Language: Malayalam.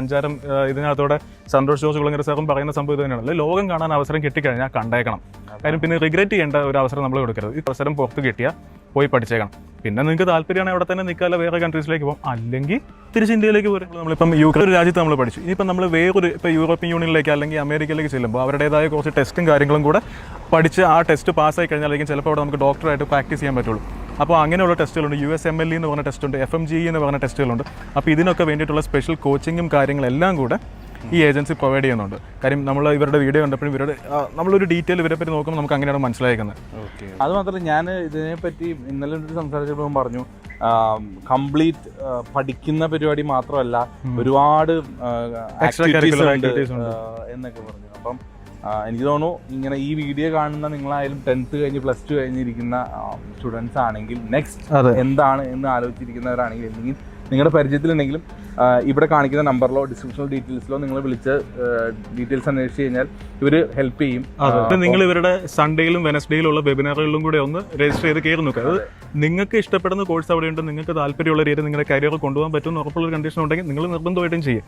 അഞ്ചാരം ആ, ഇതിനകത്തോടെ സന്തോഷ് ജോർജ് കുളങ്ങര സാറും പറയുന്ന സംഭവം ഇത് തന്നെയാണ് ലോകം കാണാൻ അവസരം കിട്ടിക്കഴിഞ്ഞാൽ കണ്ടേക്കണം. കാര്യം പിന്നെ റിഗ്രറ്റ് ചെയ്യേണ്ട ഒരു അവസരം നമ്മൾ കൊടുക്കരുത്. ഈ അവസരം പുറത്ത് കിട്ടിയാൽ പോയി പഠിച്ചേക്കണം. പിന്നെ നിങ്ങൾക്ക് താല്പര്യമാണ് അവിടെ തന്നെ നിൽക്കാതെ വേറെ കൺട്രീസിലേക്ക് പോകും അല്ലെങ്കിൽ തിരിച്ച് ഇന്ത്യയിലേക്ക് പോരും. നമ്മളിപ്പം യുക്രൈൻ രാജ്യത്ത് നമ്മൾ പഠിച്ചു. ഇനിയിപ്പം നമ്മൾ വേറൊരു ഇപ്പോൾ യൂറോപ്യൻ യൂണിയനിലേക്ക് അല്ലെങ്കിൽ അമേരിക്കയിലേക്ക് ചെല്ലുമ്പോൾ അവരുടേതായ കുറച്ച് ടെസ്റ്റും കാര്യങ്ങളും കൂടെ പഠിച്ച് ആ ടെസ്റ്റ് പാസ്സായി അല്ലെങ്കിൽ ചിലപ്പോൾ അവിടെ നമുക്ക് ഡോക്ടറായിട്ട് പ്രാക്ടീസ് ചെയ്യാൻ പറ്റുള്ളൂ. അപ്പോൾ അങ്ങനെയുള്ള ടെസ്റ്റുകളുണ്ട്. യു എസ് എം എൽ എന്ന് പറഞ്ഞ ടെസ്റ്റുണ്ട് എഫ് എം ജി എന്ന് പറഞ്ഞ ടെസ്റ്റുകളുണ്ട്. അപ്പോൾ ഇതിനൊക്കെ വേണ്ടിയിട്ടുള്ള സ്പെഷ്യൽ കോച്ചിങ്ങും കാര്യങ്ങളെല്ലാം കൂടെ ഈ ഏജൻസി പ്രൊവൈഡ് ചെയ്യുന്നുണ്ട്. കാര്യം നമ്മൾ ഇവരുടെ വീഡിയോ കണ്ടപ്പോഴും ഇവരുടെ നമ്മളൊരു ഡീറ്റെയിൽ ഇവരെ പറ്റി നോക്കുമ്പോൾ നമുക്ക് അങ്ങനെയാണ് മനസ്സിലാക്കുന്നത് അത് മാത്രമല്ല ഞാൻ ഇതിനെപ്പറ്റി ഇന്നലെ ഒരു സംസാരിച്ചപ്പോൾ പറഞ്ഞു കംപ്ലീറ്റ് പഠിക്കുന്ന പരിപാടി മാത്രമല്ല ഒരുപാട് എന്നൊക്കെ പറഞ്ഞു. അപ്പം എനിക്ക് തോന്നുന്നു ഇങ്ങനെ ഈ വീഡിയോ കാണുന്ന നിങ്ങളായാലും ടെൻത്ത് കഴിഞ്ഞ് പ്ലസ് ടു കഴിഞ്ഞിരിക്കുന്ന സ്റ്റുഡൻസ് ആണെങ്കിൽ നെക്സ്റ്റ് എന്താണ് എന്ന് ആലോചിച്ചിരിക്കുന്നവരാണെങ്കിൽ അല്ലെങ്കിൽ നിങ്ങളുടെ പരിചയത്തിലുണ്ടെങ്കിലും ഇവിടെ കാണിക്കുന്ന നമ്പറിലോ ഡിസ്ക്രിപ്ഷൻ ഡീറ്റെയിൽസിലോ നിങ്ങൾ വിളിച്ച് ഡീറ്റെയിൽസ് അന്വേഷിച്ച് കഴിഞ്ഞാൽ ഇവർ ഹെൽപ്പ് ചെയ്യും. നിങ്ങൾ ഇവരുടെ സൺഡേയിലും വെനസ്ഡേയിലും ഉള്ള വെബിനാറുകളിലും കൂടെ ഒന്ന് രജിസ്റ്റർ ചെയ്ത് കയറി നോക്കുക അത് നിങ്ങൾക്ക് ഇഷ്ടപ്പെടുന്ന കോഴ്സ് അവിടെയുണ്ട് നിങ്ങൾക്ക് താല്പര്യമുള്ള രീതിയിൽ നിങ്ങളുടെ കരിയർ കൊണ്ടുപോകാൻ പറ്റുമെന്ന് ഉറപ്പുള്ള ഒരു കണ്ടീഷൻ ഉണ്ടെങ്കിൽ നിങ്ങൾ നിർബന്ധമായിട്ടും ചെയ്യും.